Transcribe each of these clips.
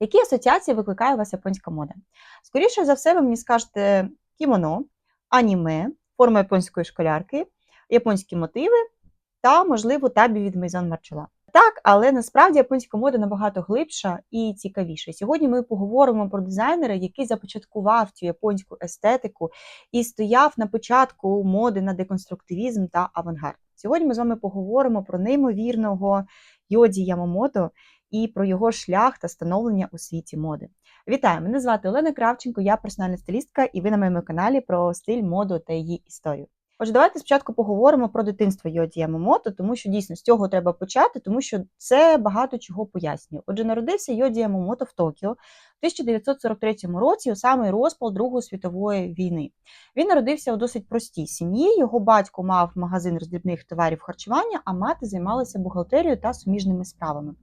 Які асоціації викликає у вас японська мода? Скоріше за все, ви мені скажете кімоно, аніме, форма японської школярки, японські мотиви та, можливо, табі від Maison Margiela. Так, але насправді японська мода набагато глибша і цікавіша. Сьогодні ми поговоримо про дизайнера, який започаткував цю японську естетику і стояв на початку моди на деконструктивізм та авангард. Сьогодні ми з вами поговоримо про неймовірного Йоді Ямамото і про його шлях та становлення у світі моди. Вітаю! Мене звати Олена Кравченко, я персональна стилістка, і ви на моєму каналі про стиль, моду та її історію. Отже, давайте спочатку поговоримо про дитинство Йоді Ямамото, тому що дійсно з цього треба почати, тому що це багато чого пояснює. Отже, народився Йоді Ямамото в Токіо в 1943 році, у самий розпал Другої світової війни. Він народився у досить простій сім'ї. Його батько мав магазин роздрібних товарів харчування, а мати займалася бухгалтерією та суміжними справами.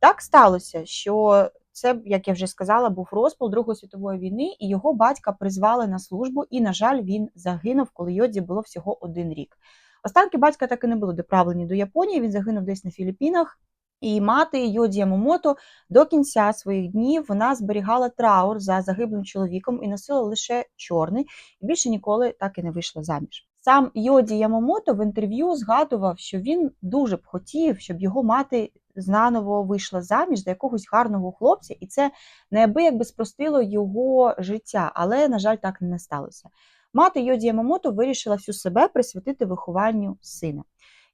Так сталося, що це, як я вже сказала, був розпал Другої світової війни, і його батька призвали на службу, і, на жаль, він загинув, коли Йоді було всього один рік. Останки батька так і не були доправлені до Японії. Він загинув десь на Філіппінах. І мати Йоді Ямомото до кінця своїх днів вона зберігала траур за загиблим чоловіком і носила лише чорний, і більше ніколи так і не вийшла заміж. Сам Йоді Ямомото в інтерв'ю згадував, що він дуже б хотів, щоб його мати знаново вийшла заміж за якогось гарного хлопця, і це неабияк би спростило його життя, але, на жаль, так не сталося. Мати Йоді Ямамото вирішила всю себе присвятити вихованню сина.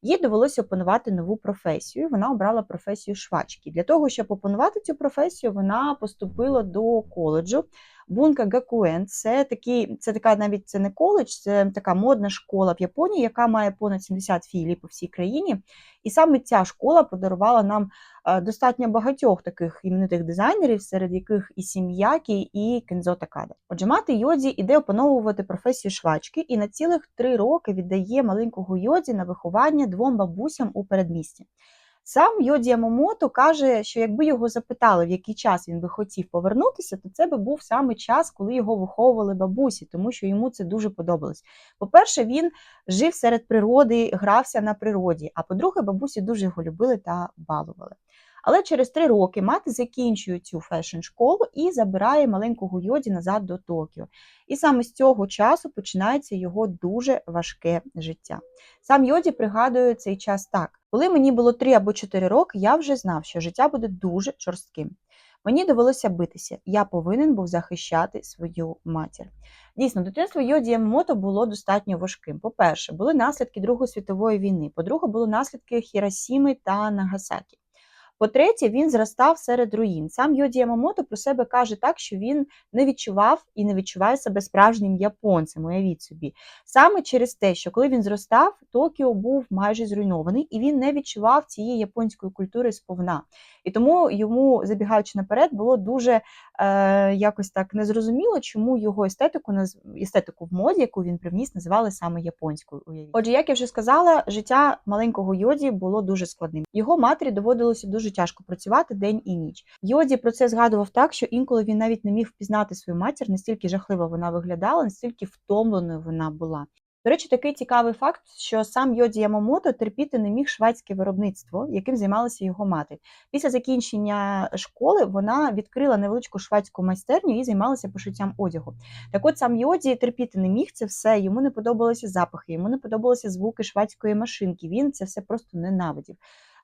Їй довелося опанувати нову професію. Вона обрала професію швачки. Для того, щоб опанувати цю професію, вона поступила до коледжу. Бунка Гакуен це такий, це така навіть це не коледж, це така модна школа в Японії, яка має понад 70 філій по всій країні. І саме ця школа подарувала нам достатньо багатьох таких іменитих дизайнерів, серед яких і Сім'які, і Кензо Такада. Отже, мати Йоді іде опановувати професію швачки і на цілих три роки віддає маленького Йоді на виховання двом бабусям у передмісті. Сам Йоді Ямомото каже, що якби його запитали, в який час він би хотів повернутися, то це би був саме час, коли його виховували бабусі, тому що йому це дуже подобалось. По-перше, він жив серед природи, грався на природі. А по-друге, бабусі дуже його любили та балували. Але через три роки мати закінчує цю фешн-школу і забирає маленького Йоді назад до Токіо. І саме з цього часу починається його дуже важке життя. Сам Йоді пригадує цей час так: коли мені було три або чотири роки, я вже знав, що життя буде дуже жорстким. Мені довелося битися, я повинен був захищати свою матір. Дійсно, дитинство Йоді Ямамото було достатньо важким. По-перше, були наслідки Другої світової війни. По-друге, були наслідки Хіросіми та Нагасакі. По-третє, він зростав серед руїн. Сам Йоді Ямамото про себе каже так, що він не відчував і не відчуває себе справжнім японцем. Уявіть собі. Саме через те, що коли він зростав, Токіо був майже зруйнований, і він не відчував цієї японської культури сповна. І тому йому, забігаючи наперед, було дуже е, якось так незрозуміло, чому його естетику естетику в моді, яку він привніс, називали саме японською. Уявіть. Отже, як я вже сказала, життя маленького Йоді було дуже складним. Його матері доводилося дуже тяжко працювати день і ніч. Йоді про це згадував так, що інколи він навіть не міг впізнати свою матір, настільки жахливо вона виглядала, настільки втомленою вона була. До речі, такий цікавий факт, що сам Йоді Ямамото терпіти не міг шведське виробництво, яким займалася його мати. Після закінчення школи вона відкрила невеличку шведську майстерню і займалася пошиттям одягу. Так от сам Йоді терпіти не міг це все, йому не подобалися запахи, йому не подобалися звуки шведської машинки. Він це все просто ненавидів.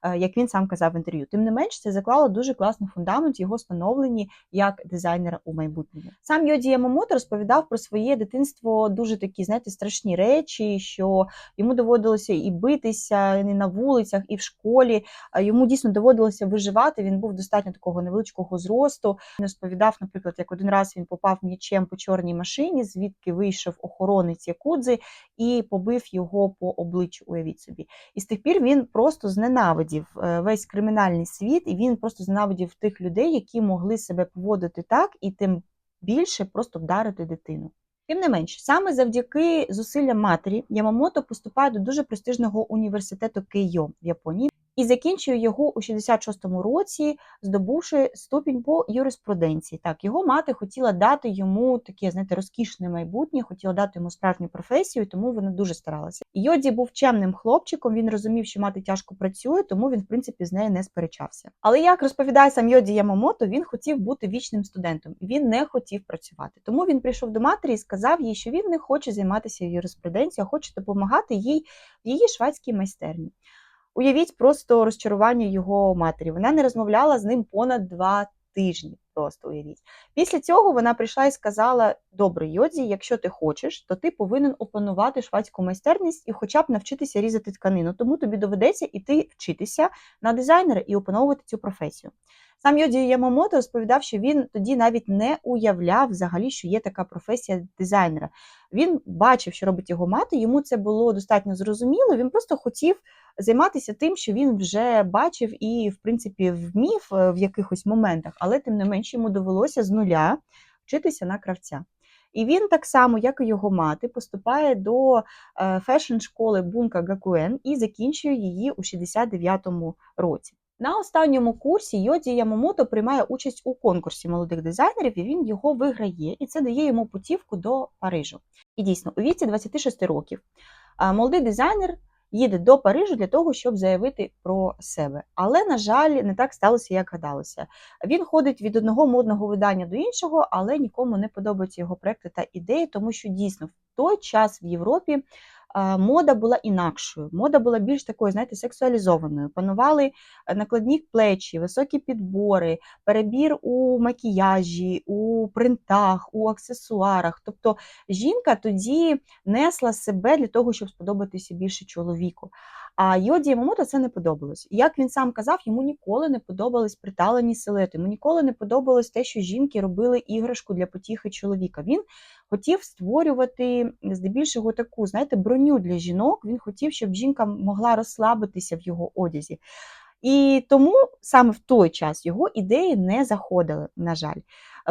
Е, як він сам казав в інтерв'ю. Тим не менш, це заклало дуже класний фундамент його становленні як дизайнера у майбутньому. Сам Йоді Ямамото розповідав про своє дитинство дуже такі, знаєте, страшні речі, що йому доводилося і битися і на вулицях, і в школі. Йому дійсно доводилося виживати. Він був достатньо такого невеличкого зросту. Він розповідав, наприклад, як один раз він попав м'ячем по чорній машині, звідки вийшов охоронець Якудзи і побив його по обличчю. Уявіть собі. І з тих пір він просто зненавидів зненавидів е, весь кримінальний світ, і він просто зненавидів тих людей, які могли себе поводити так, і тим більше просто вдарити дитину. Тим не менш, саме завдяки зусиллям матері Ямамото поступає до дуже престижного університету Кейо в Японії. І закінчує його у 66-му році, здобувши ступінь по юриспруденції. Так, його мати хотіла дати йому таке, знаєте, розкішне майбутнє, хотіла дати йому справжню професію, тому вона дуже старалася. Йоді був чемним хлопчиком. Він розумів, що мати тяжко працює, тому він, в принципі, з нею не сперечався. Але як розповідає сам Йоді Ямамото, він хотів бути вічним студентом. Він не хотів працювати. Тому він прийшов до матері і сказав їй, що він не хоче займатися юриспруденцією, а хоче допомагати їй в її шведській майстерні. Уявіть просто розчарування його матері. Вона не розмовляла з ним понад два тижні. Просто уявіть. Після цього вона прийшла і сказала: Добре, Йодзі, якщо ти хочеш, то ти повинен опанувати швадську майстерність і хоча б навчитися різати тканину. Тому тобі доведеться іти вчитися на дизайнера і опановувати цю професію. Сам Йоді Ямамото розповідав, що він тоді навіть не уявляв взагалі, що є така професія дизайнера. Він бачив, що робить його мати, йому це було достатньо зрозуміло. Він просто хотів займатися тим, що він вже бачив і, в принципі, вмів е, в якихось моментах, але тим не менше йому довелося з нуля вчитися на кравця. І він так само, як і його мати, поступає до е, фешн-школи Бунка Гакуен і закінчує її у 69-му році. На останньому курсі Йоді Ямамото приймає участь у конкурсі молодих дизайнерів, і він його виграє, і це дає йому путівку до Парижу. І дійсно, у віці 26 років молодий дизайнер їде до Парижу для того, щоб заявити про себе. Але, на жаль, не так сталося, як гадалося. Він ходить від одного модного видання до іншого, але нікому не подобаються його проекти та ідеї, тому що дійсно в той час в Європі мода була інакшою. Мода була більш такою, знаєте, сексуалізованою. Панували е, накладні плечі, високі підбори, перебір у макіяжі, у принтах, у аксесуарах. Тобто жінка тоді несла себе для того, щоб сподобатися більше чоловіку. А Йоді Ямамото це не подобалось. Як він сам казав, йому ніколи не подобались приталені силети, йому ніколи не подобалось те, що жінки робили іграшку для потіхи чоловіка. Він хотів створювати здебільшого таку, знаєте, броню для жінок. Він хотів, щоб жінка могла розслабитися в його одязі. І тому саме в той час його ідеї не заходили, на жаль.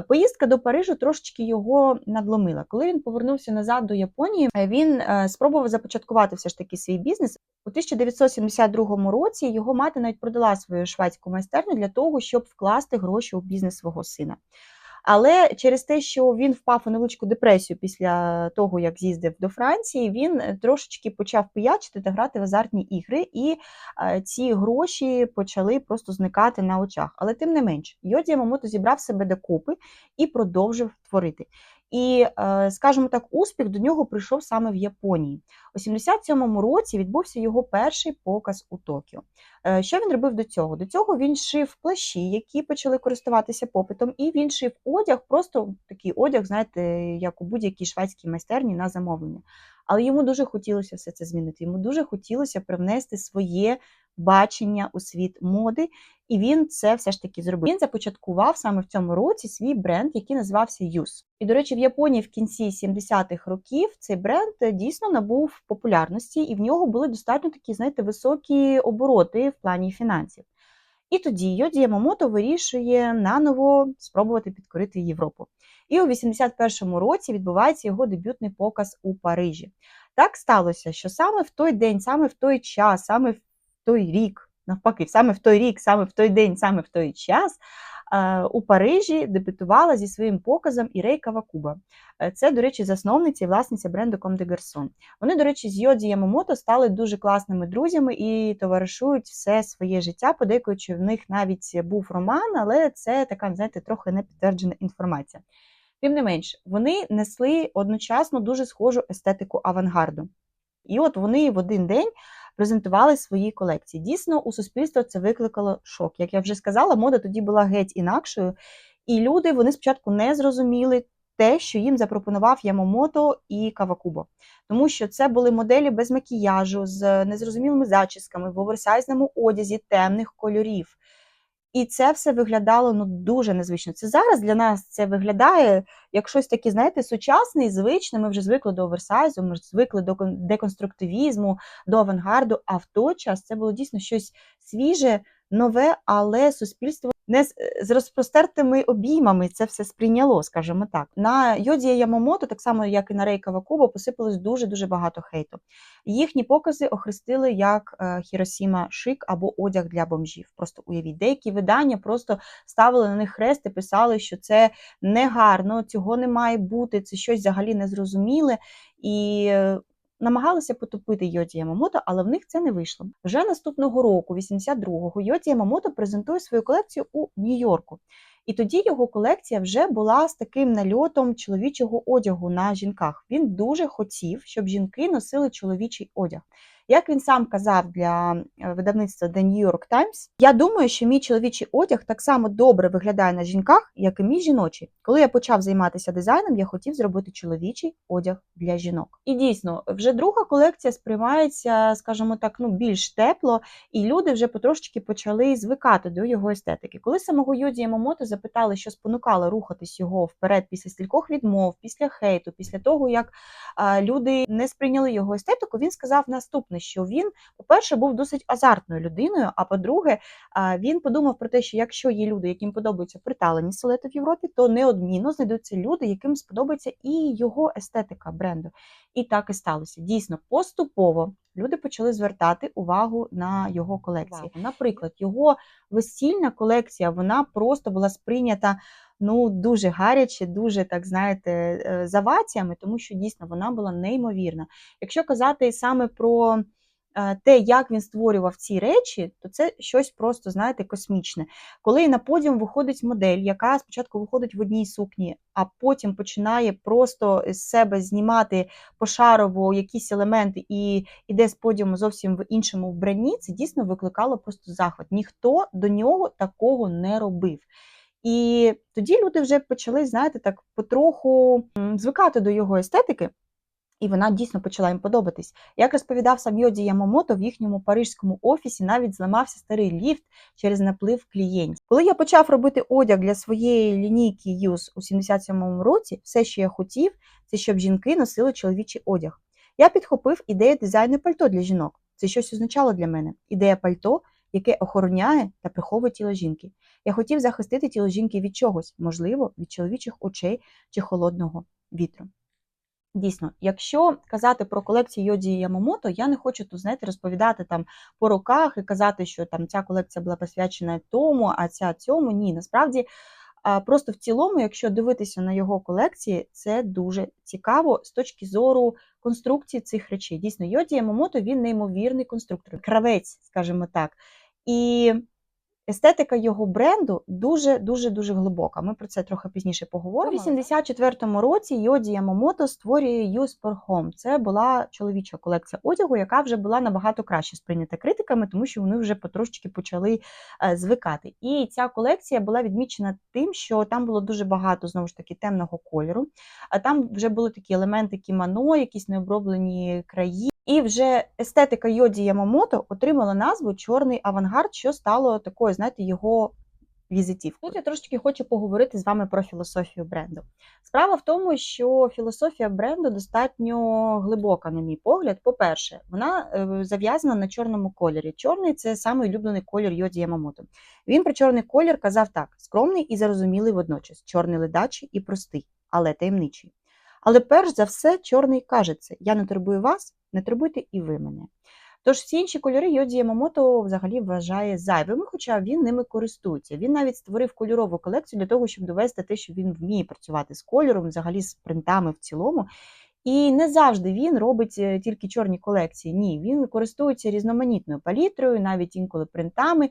Поїздка до Парижу трошечки його надломила. Коли він повернувся назад до Японії, він е, спробував започаткувати все ж таки свій бізнес. У 1972 році його мати навіть продала свою шведську майстерню для того, щоб вкласти гроші у бізнес свого сина. Але через те, що він впав у невеличку депресію після того, як з'їздив до Франції, він е, трошечки почав пиячити та грати в азартні ігри, і е, ці гроші почали просто зникати на очах. Але тим не менш, Йоді Мамото зібрав себе докупи і продовжив творити. І, е, скажімо так, успіх до нього прийшов саме в Японії. У 77-му році відбувся його перший показ у Токіо. Е, що він робив до цього? До цього він шив плащі, які почали користуватися попитом, і він шив одяг, просто такий одяг, знаєте, як у будь-якій шведській майстерні на замовлення. Але йому дуже хотілося все це змінити. Йому дуже хотілося привнести своє бачення у світ моди, і він це все ж таки зробив. Він започаткував саме в цьому році свій бренд, який називався Юс. І, до речі, в Японії в кінці 70-х років цей бренд дійсно набув популярності, і в нього були достатньо такі, знаєте, високі обороти в плані фінансів. І тоді Йоді Ямамото вирішує наново спробувати підкорити Європу. І у 81-му році відбувається його дебютний показ у Парижі. Так сталося, що саме в той день, саме в той час, саме в той рік, навпаки, саме в той рік, саме в той день, саме в той час. Е, у Парижі дебютувала зі своїм показом Ірей Кавакуба. Е, це, до речі, засновниця і власниця бренду Comme des Garçons. Вони, до речі, з Йоді Ямамото стали дуже класними друзями і товаришують все своє життя, подейкуючи в них навіть був роман, але це така, знаєте, трохи не підтверджена інформація. Тим не менш, вони несли одночасно дуже схожу естетику авангарду. І от вони в один день презентували свої колекції. Дійсно, у суспільство це викликало шок. Як я вже сказала, мода тоді була геть інакшою, і люди вони спочатку не зрозуміли. Те, що їм запропонував Ямомото і Кавакубо, тому що це були моделі без макіяжу, з незрозумілими зачісками, в оверсайзному одязі темних кольорів. І це все виглядало ну дуже незвично. Це зараз для нас це виглядає як щось таке, знаєте, сучасне і звичне. Ми вже звикли до оверсайзу, ми звикли до деконструктивізму, до авангарду. А в той час це було дійсно щось свіже, нове, але суспільство не з, розпростертими обіймами це все сприйняло, скажімо так. На Йодія Ямомото, так само як і на Рейка Вакуба, посипалось дуже дуже багато хейту. Їхні покази охрестили як е, Хіросіма Шик або одяг для бомжів. Просто уявіть, деякі видання просто ставили на них хрест і писали, що це негарно, цього не має бути, це щось взагалі незрозуміле. І е, намагалися потопити Йоді Ямамото, але в них це не вийшло. Вже наступного року, 82-го, Йоді Ямамото презентує свою колекцію у Нью-Йорку. І тоді його колекція вже була з таким нальотом чоловічого одягу на жінках. Він дуже хотів, щоб жінки носили чоловічий одяг. Як він сам казав для е, видавництва The New York Times, я думаю, що мій чоловічий одяг так само добре виглядає на жінках, як і мій жіночий. Коли я почав займатися дизайном, я хотів зробити чоловічий одяг для жінок. І дійсно, вже друга колекція сприймається, скажімо так, ну більш тепло, і люди вже потрошечки почали звикати до його естетики. Коли самого Йоді Ямамото запитали, що спонукало рухатись його вперед після стількох відмов, після хейту, після того як люди не сприйняли його естетику, він сказав наступне: що він, по-перше, був досить азартною людиною. А по-друге, він подумав про те, що якщо є люди, яким подобаються приталені силуети в Європі, то неодмінно знайдуться люди, яким сподобається і його естетика бренду. І так і сталося. Дійсно, поступово люди почали звертати увагу на його колекції. Наприклад, його весільна колекція вона просто була сприйнята ну дуже гаряче, дуже так знаєте, е, за тому що дійсно вона була неймовірна. Якщо казати саме про е, те, як він створював ці речі, то це щось просто, знаєте, космічне. Коли на подіум виходить модель, яка спочатку виходить в одній сукні, а потім починає просто з себе знімати пошарово якісь елементи і йде з подіуму зовсім в іншому вбранні, це дійсно викликало просто захват. Ніхто до нього такого не робив. І тоді люди вже почали, знаєте, так потроху звикати до його естетики. І вона дійсно почала їм подобатись. Як розповідав сам Йоді Ямомото, в їхньому парижському офісі навіть зламався старий ліфт через наплив клієнтів. Коли я почав робити одяг для своєї лінійки Юз у 77-му році, все, що я хотів, це щоб жінки носили чоловічий одяг. Я підхопив ідею дизайну пальто для жінок. Це щось означало для мене. Ідея пальто, яке охороняє та приховує тіло жінки. Я хотів захистити тіло жінки від чогось, можливо, від чоловічих очей чи холодного вітру. Дійсно, якщо казати про колекцію Йоді Ямомото, я не хочу тут, знаєте, розповідати там по роках і казати, що там ця колекція була посвячена тому, а ця цьому. Ні, насправді. Просто в цілому, якщо дивитися на його колекції, це дуже цікаво з точки зору конструкції цих речей. Дійсно, Йоді Ямомото він неймовірний конструктор, кравець, скажімо так. І Естетика його бренду дуже дуже дуже глибока. Ми про це трохи пізніше поговоримо. У 84-му році Йоді Ямамото створює Use for Home. Це була чоловіча колекція одягу, яка вже була набагато краще сприйнята критиками, тому що вони вже потрошечки почали е, звикати. І ця колекція була відмічена тим, що там було дуже багато знову ж таки темного кольору. А там вже були такі елементи кімано, якісь необроблені краї. І вже естетика Йоді Ямамото отримала назву Чорний авангард, що стало такою, знаєте, його візитівкою. Тут я трошечки хочу поговорити з вами про філософію бренду. Справа в тому, що філософія бренду достатньо глибока, на мій погляд. По-перше, вона е, зав'язана на чорному кольорі. Чорний це самий улюблений колір Йоді Ямамото. Він про чорний колір казав так: скромний і зарозумілий водночас, чорний ледачий і простий, але таємничий. Але перш за все, чорний каже це: Я не турбую вас, не турбуйте і ви мене. Тож всі інші кольори Йоді Ямамото взагалі вважає зайвими, хоча він ними користується. Він навіть створив кольорову колекцію для того, щоб довести те, що він вміє працювати з кольором, взагалі з принтами в цілому. І не завжди він робить е, тільки чорні колекції. Ні, він користується різноманітною палітрою, навіть інколи принтами.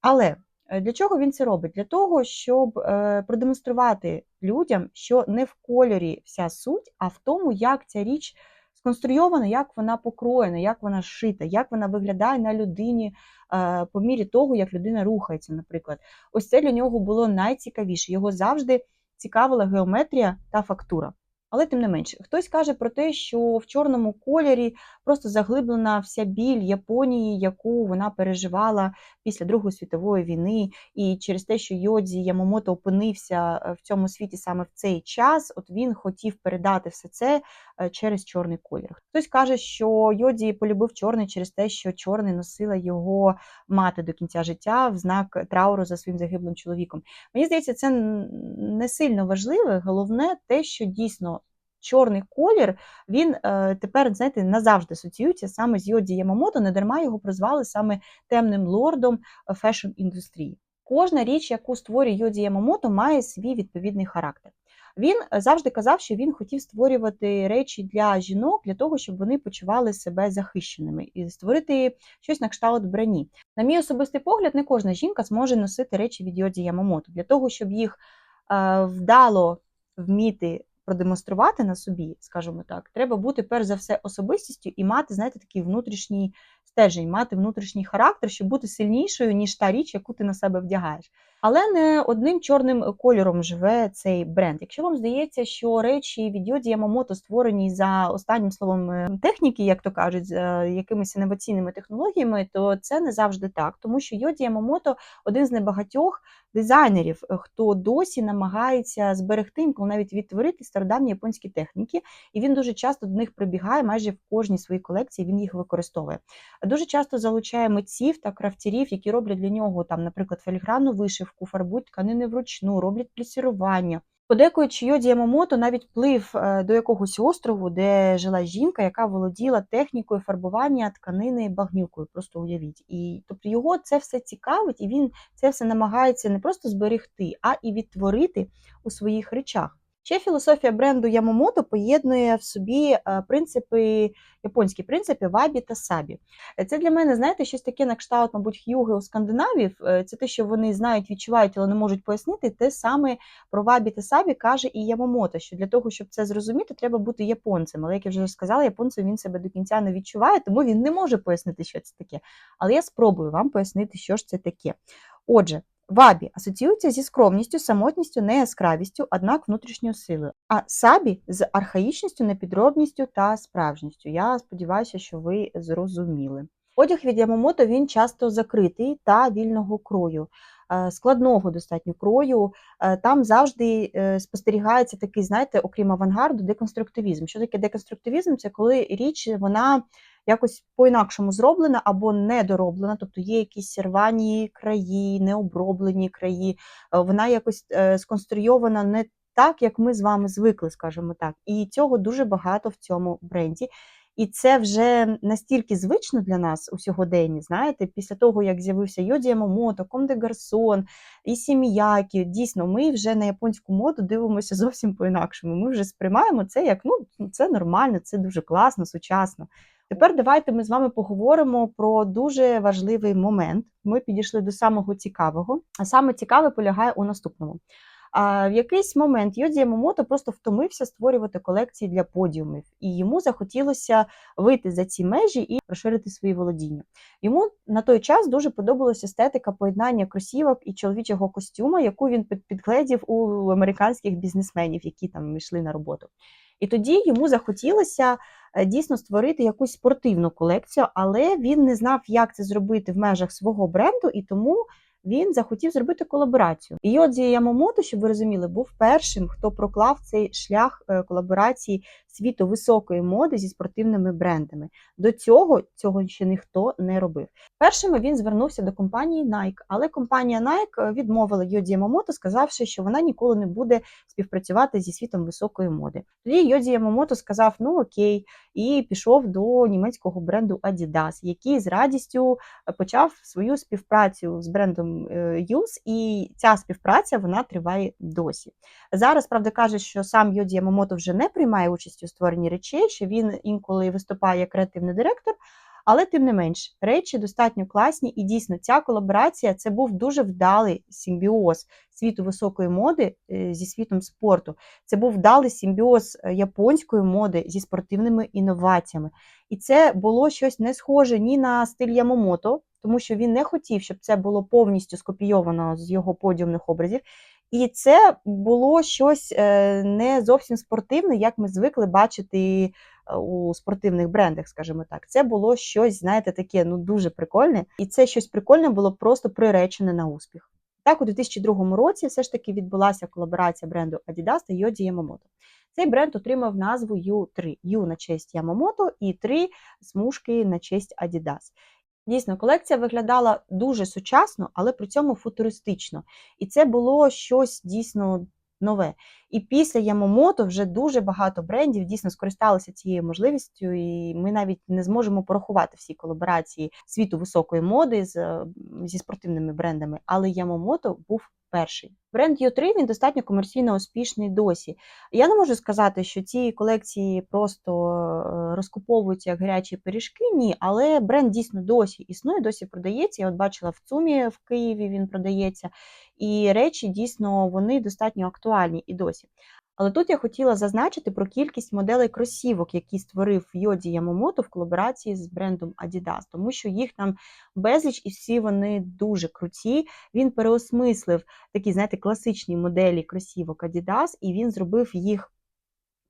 Але Е, для чого він це робить? Для того, щоб е, продемонструвати людям, що не в кольорі вся суть, а в тому, як ця річ сконструйована, як вона покроєна, як вона шита, як вона виглядає на людині е, по мірі того, як людина рухається, наприклад. Ось це для нього було найцікавіше. Його завжди цікавила геометрія та фактура. Але тим не менше, хтось каже про те, що в чорному кольорі просто заглиблена вся біль Японії, яку вона переживала після Другої світової війни, і через те, що Йодзі Ямомото опинився е, в цьому світі саме в цей час, от він хотів передати все це через чорний колір. Хтось каже, що Йоді полюбив чорний через те, що чорний носила його мати до кінця життя в знак трауру за своїм загиблим чоловіком. Мені здається, це не сильно важливе. Головне те, що дійсно чорний колір він е, тепер, знаєте, назавжди асоціюється саме з Йоді Ямамото, не дарма його прозвали саме темним лордом фешн-індустрії. Кожна річ, яку створює Йоді Ямамото, має свій відповідний характер. Він е, завжди казав, що він хотів створювати речі для жінок для того, щоб вони почували себе захищеними і створити щось на кшталт броні. На мій особистий погляд, не кожна жінка зможе носити речі від Йоді Ямамото. Для того, щоб їх е, вдало вміти продемонструвати на собі, скажімо так, треба бути перш за все особистістю і мати, знаєте, такий внутрішній стержень, мати внутрішній характер, щоб бути сильнішою, ніж та річ, яку ти на себе вдягаєш. Але не одним чорним кольором живе цей бренд. Якщо вам здається, що речі від Йоді Ямамото створені за останнім словом е, техніки, як то кажуть, з е, якимись інноваційними технологіями, то це не завжди так, тому що Йоді Ямамото один з небагатьох дизайнерів, е, хто досі намагається зберегти інколи навіть відтворити стародавні японські техніки, і він дуже часто до них прибігає майже в кожній своїй колекції. Він їх використовує. Дуже часто залучає митців та крафтірів, які роблять для нього там, наприклад, філігранну вишивку, фарбують тканини вручну, роблять плісірування. Подекуючи Йоді Ямамото навіть плив е, до якогось острову, де жила жінка, яка володіла технікою фарбування тканини багнюкою. Просто уявіть. І тобто його це все цікавить, і він це все намагається не просто зберегти, а і відтворити у своїх речах. Ще філософія бренду Ямамото поєднує в собі е, принципи, японські принципи вабі та сабі. Е, Це для мене, знаєте, щось таке на кшталт, мабуть, х'юги у скандинавів. Е, Це те, що вони знають, відчувають, але не можуть пояснити. Те саме про вабі та сабі каже і Ямамото, що для того, щоб це зрозуміти, треба бути японцем. Але як я вже сказала, японцем він себе до кінця не відчуває, тому він не може пояснити, що це таке. Але я спробую вам пояснити, що ж це таке. Отже, Вабі асоціюється зі скромністю, самотністю, неяскравістю, однак внутрішньою силою. А сабі з архаїчністю, непідробністю та справжністю. Я сподіваюся, що ви зрозуміли. Одяг від Ямамото він часто закритий та вільного крою, складного достатньо крою. Е, Там завжди е, спостерігається такий, знаєте, окрім авангарду, деконструктивізм. Що таке деконструктивізм? Це коли річ вона якось по-інакшому зроблена або недороблена, тобто є якісь рвані краї, необроблені краї, е, вона якось е, сконструйована не так, як ми з вами звикли, скажімо так. І цього дуже багато в цьому бренді. І це вже настільки звично для нас у сьогоденні, знаєте, після того, як з'явився Йоді Ямамото, Ком де Гарсон, і Сіміякі, дійсно, ми вже на японську моду дивимося зовсім по-інакшому. Ми вже сприймаємо це як ну, це нормально, це дуже класно, сучасно. Тепер давайте ми з вами поговоримо про дуже важливий момент. Ми підійшли до самого цікавого, а саме цікаве полягає у наступному. А в якийсь момент Йоді Ямамото просто втомився створювати колекції для подіумів, і йому захотілося вийти за ці межі і розширити свої володіння. Йому на той час дуже подобалася естетика поєднання кросівок і чоловічого костюма, яку він підгледів у американських бізнесменів, які там йшли на роботу. І тоді йому захотілося е, дійсно створити якусь спортивну колекцію, але він не знав, як це зробити в межах свого бренду, і тому він захотів зробити колаборацію. І Йодзі Ямамото, щоб ви розуміли, був першим, хто проклав цей шлях е, колаборації світу високої моди зі спортивними брендами. До цього цього ще ніхто не робив. Першими він звернувся до компанії Nike, але компанія Nike е, відмовила Йоді Ямамото, сказавши, що вона ніколи не буде співпрацювати зі світом високої моди. Тоді Йоді Ямамото сказав: ну окей, і пішов до німецького бренду Adidas, який з радістю е, почав свою співпрацю з брендом Юз, і ця співпраця вона триває досі. Зараз правда каже, що сам Йоді Ямамото вже не приймає участь у створенні речей, що він інколи виступає як креативний директор. Але тим не менш, речі достатньо класні, і дійсно ця колаборація це був дуже вдалий симбіоз світу високої моди е, зі світом спорту. Це був вдалий симбіоз е, японської моди зі спортивними інноваціями. І це було щось не схоже ні на стиль Ямамото, тому що він не хотів, щоб це було повністю скопійовано з його подіумних образів. І це було щось е, не зовсім спортивне, як ми звикли бачити е, у спортивних брендах, скажімо так. Це було щось, знаєте, таке ну дуже прикольне, і це щось прикольне було просто приречене на успіх. Так, у 2002 році все ж таки відбулася колаборація бренду Adidas та Йоді Ямамото. Цей бренд отримав назву U3. U на честь Ямамото і 3 смужки на честь Adidas. Дійсно, колекція виглядала дуже сучасно, але при цьому футуристично. І це було щось дійсно нове. І після Ямомото вже дуже багато брендів дійсно скористалися цією можливістю, і ми навіть не зможемо порахувати всі колаборації світу високої моди з, е, зі спортивними брендами. Але Ямомото був перший. Бренд U3 він достатньо комерційно успішний досі. Я не можу сказати, що ці колекції просто е, розкуповуються як гарячі пиріжки. Ні, але бренд дійсно досі існує, досі продається. Я от бачила в ЦУМі в Києві він продається, і речі дійсно вони достатньо актуальні і досі. Але тут я хотіла зазначити про кількість моделей кросівок, які створив Йоді Ямомото в колаборації з брендом Adidas, тому що їх там безліч, і всі вони дуже круті. Він переосмислив такі, знаєте, класичні моделі кросівок Adidas, і він зробив їх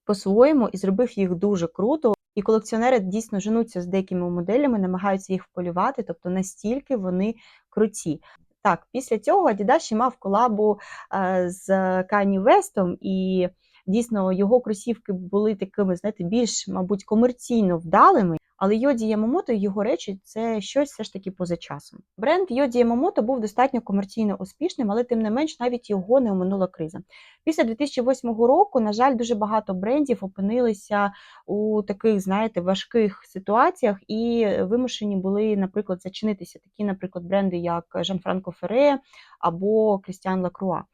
по-своєму і зробив їх дуже круто. І колекціонери дійсно женуться з деякими моделями, намагаються їх вполювати, тобто настільки вони круті. Так, після цього Adidas ще мав колабу е, з Кані Вестом, і дійсно його кросівки були такими, знаєте, більш, мабуть, комерційно вдалими. Але Йоді Ямамото і його речі це щось все ж таки поза часом. Бренд Йоді Ямамото був достатньо комерційно успішним, але тим не менш навіть його не оминула криза. Після 2008 року, на жаль, дуже багато брендів опинилися у таких, знаєте, важких ситуаціях і вимушені були, наприклад, зачинитися. Такі, наприклад, бренди, як Жан-Франко Ферре або Крістіан Лакруа.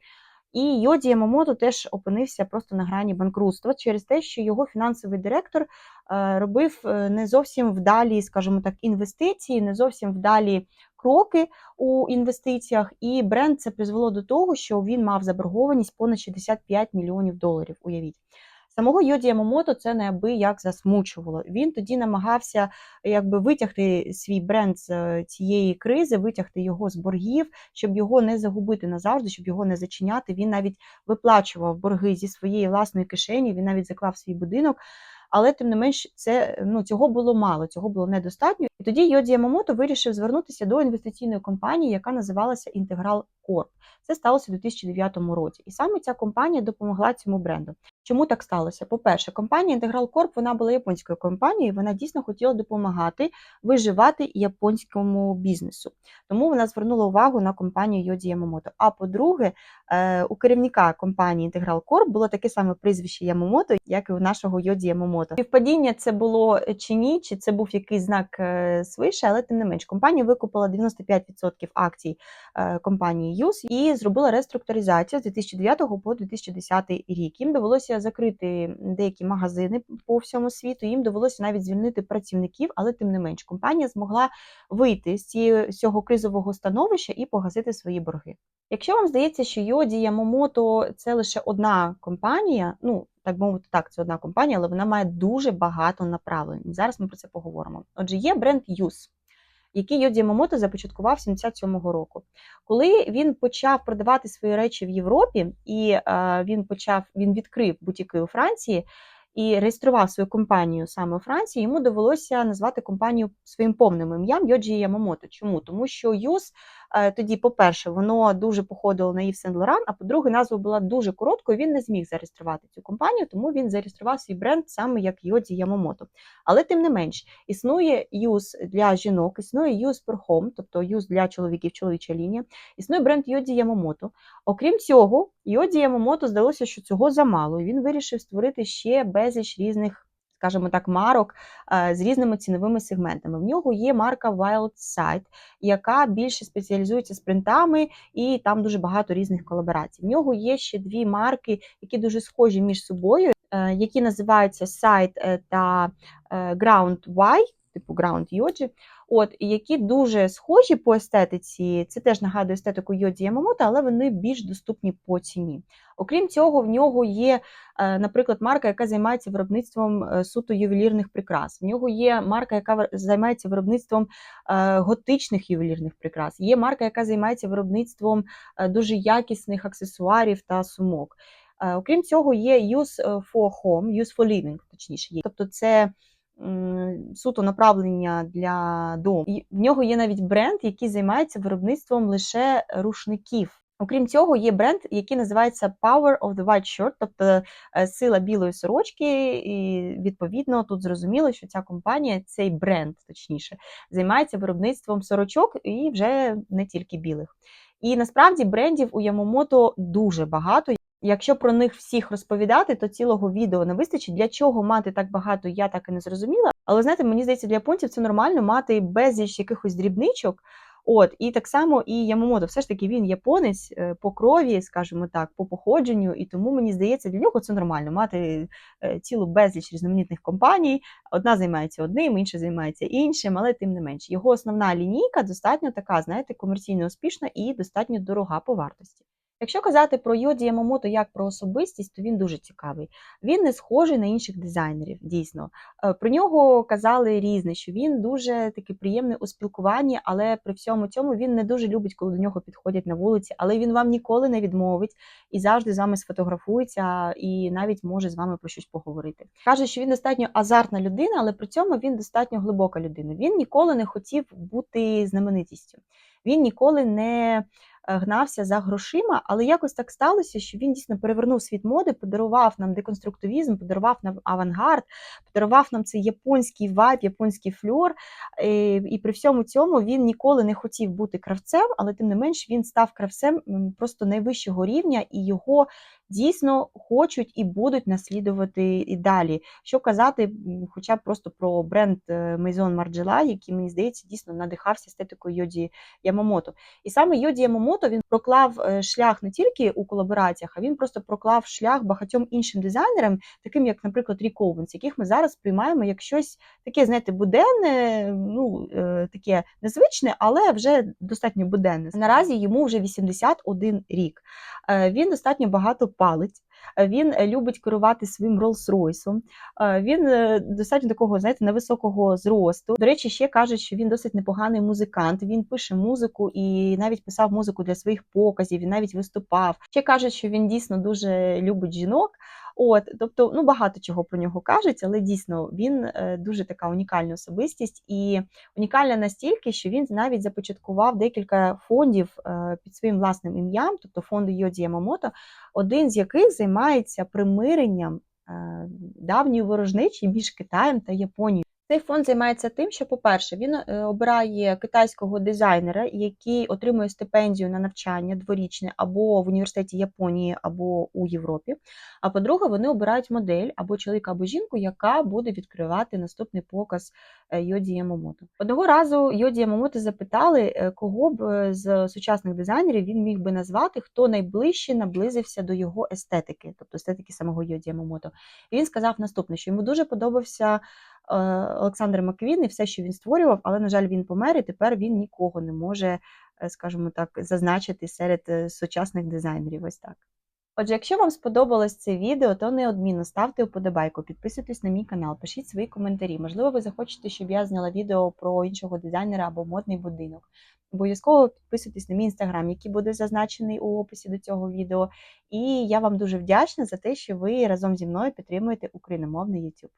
І Йоді Ямамото теж опинився просто на грані банкрутства через те, що його фінансовий директор е, робив е, не зовсім вдалі, скажімо так, інвестиції, не зовсім вдалі кроки у інвестиціях. І бренд це призвело до того, що він мав заборгованість понад 65 мільйонів доларів. Уявіть. Самого Йоді Ямамото це неабияк засмучувало. Він тоді намагався якби витягти свій бренд з е, цієї кризи, витягти його з боргів, щоб його не загубити назавжди, щоб його не зачиняти. Він навіть виплачував борги зі своєї власної кишені, він навіть заклав свій будинок. Але тим не менш, це ну цього було мало, цього було недостатньо. І тоді Йоді Ямамото вирішив звернутися до інвестиційної компанії, яка називалася Інтеграл Корп. Це сталося у 2009 році, і саме ця компанія допомогла цьому бренду. Чому так сталося? По-перше, компанія Інтеграл Корп вона була японською компанією, вона дійсно хотіла допомагати виживати японському бізнесу. Тому вона звернула увагу на компанію Йоді Ямамото. А по-друге, е, у керівника компанії Інтеграл Корп було таке саме прізвище Ямамото, як і у нашого Йоді Ямамото. Співпадіння це було чи ні, чи це був якийсь знак е, свише, але тим не менш, компанія викупила 95% акцій е, компанії ЮС і зробила реструктуризацію з 2009 по 2010 рік. Їм довелося закрити деякі магазини по всьому світу. Їм довелося навіть звільнити працівників, але тим не менш, компанія змогла вийти з цього кризового становища і погасити свої борги. Якщо вам здається, що Йоді Ямомото це лише одна компанія, ну так мовити, так, це одна компанія, але вона має дуже багато направлень. Зараз ми про це поговоримо. Отже, є бренд Юс який Йоді Ямамото започаткував 77-го року. Коли він почав продавати свої речі в Європі, і е, він почав він відкрив бутіки у Франції і реєстрував свою компанію саме у Франції, йому довелося назвати компанію своїм повним ім'ям Йоджі Ямамото. Чому? Тому що Юс тоді, по-перше, воно дуже походило на Ів Сен Лоран, а по-друге, назва була дуже короткою. Він не зміг зареєструвати цю компанію, тому він зареєстрував свій бренд саме як Йоджі Ямамото. Але тим не менш, існує юз для жінок, існує юз per home, тобто юз для чоловіків, чоловіча лінія, існує бренд Йоді Ямамото. Окрім цього, Йоді Ямамото здалося, що цього замало. і Він вирішив створити ще безліч різних. Скажімо так, марок е, з різними ціновими сегментами. В нього є марка Wild Side, яка більше спеціалізується з принтами, і там дуже багато різних колаборацій. В нього є ще дві марки, які дуже схожі між собою, е, які називаються Side е, та Ground Y, типу Ground Yoji, от, які дуже схожі по естетиці. Це теж нагадує естетику Йоді Ямамото, але вони більш доступні по ціні. Окрім цього, в нього є, наприклад, марка, яка займається виробництвом суто ювелірних прикрас. В нього є марка, яка займається виробництвом готичних ювелірних прикрас. Є марка, яка займається виробництвом дуже якісних аксесуарів та сумок. Окрім цього, є Use for Home, Use for Living, точніше. Тобто це суто направлення для дому. І в нього є навіть бренд, який займається виробництвом лише рушників. Окрім цього, є бренд, який називається Power of the White Shirt, тобто е, сила білої сорочки. І відповідно тут зрозуміло, що ця компанія, цей бренд, точніше, займається виробництвом сорочок і вже не тільки білих. І насправді брендів у Ямомото дуже багато. Якщо про них всіх розповідати, то цілого відео не вистачить. Для чого мати так багато, я так і не зрозуміла. Але знаєте, мені здається, для японців це нормально мати безліч якихось дрібничок. От, і так само і Ямомото, все ж таки він японець е, по крові, скажімо так, по походженню, і тому мені здається, для нього це нормально мати е, цілу безліч різноманітних компаній. Одна займається одним, інша займається іншим, але тим не менше. Його основна лінійка достатньо така, знаєте, комерційно успішна і достатньо дорога по вартості. Якщо казати про Йоді Ямомото як про особистість, то він дуже цікавий. Він не схожий на інших дизайнерів, дійсно. Е, Про нього казали різне, що він дуже такий приємний у спілкуванні, але при всьому цьому він не дуже любить, коли до нього підходять на вулиці, але він вам ніколи не відмовить і завжди з вами сфотографується і навіть може з вами про щось поговорити. Каже, що він достатньо азартна людина, але при цьому він достатньо глибока людина. Він ніколи не хотів бути знаменитістю. Він ніколи не гнався за грошима, але якось так сталося, що він дійсно перевернув світ моди, подарував нам деконструктивізм, подарував нам авангард, подарував нам цей японський вайб, японський фльор. І, і при всьому цьому він ніколи не хотів бути кравцем, але тим не менш він став кравцем просто найвищого рівня, і його дійсно хочуть і будуть наслідувати і далі. Що казати, хоча б просто про бренд е, Maison Margiela, який мені здається дійсно надихався естетикою Йоді Ямамото. І саме Йоді Ямамото він проклав е, шлях не тільки у колабораціях, а він просто проклав шлях багатьом іншим дизайнерам, таким як, наприклад, Рік Оуенс, яких ми зараз сприймаємо як щось таке, знаєте, буденне, ну е, таке незвичне, але вже достатньо буденне. Наразі йому вже 81 рік. Він достатньо багато палить. е, Він е, любить керувати своїм Rolls-Royce. Е, Він е, достатньо такого, знаєте, невисокого зросту. До речі, ще кажуть, що він досить непоганий музикант. Він пише музику і навіть писав музику для своїх показів. Він навіть виступав. Ще кажуть, що він дійсно дуже любить жінок. От, тобто, ну багато чого про нього кажуть, але дійсно він е, дуже така унікальна особистість і унікальна настільки, що він навіть започаткував декілька фондів е, під своїм власним ім'ям, тобто фонду Йоді Ямамото, один з яких займається примиренням е, давньої ворожнечі між Китаєм та Японією. Цей фонд займається тим, що, по-перше, він е, обирає китайського дизайнера, який отримує стипендію на навчання дворічне або в університеті Японії, або у Європі. А по-друге, вони обирають модель або чоловіка, або жінку, яка буде відкривати наступний показ е, Йоді Ямамото. Одного разу Йоді Ямамото запитали, е, кого б з сучасних дизайнерів він міг би назвати, хто найближче наблизився до його естетики, тобто естетики самого Йоді Ямамото. І він сказав наступне, що йому дуже подобався. Е, Олександр Маквін і все, що він створював, але, на жаль, він помер, і тепер він нікого не може, е, скажімо так, зазначити серед е, сучасних дизайнерів. Ось так. Отже, якщо вам сподобалось це відео, то неодмінно ставте вподобайку, підписуйтесь на мій канал, пишіть свої коментарі. Можливо, ви захочете, щоб я зняла відео про іншого дизайнера або модний будинок. Обов'язково підписуйтесь на мій інстаграм, який буде зазначений у описі до цього відео. І я вам дуже вдячна за те, що ви разом зі мною підтримуєте україномовний YouTube.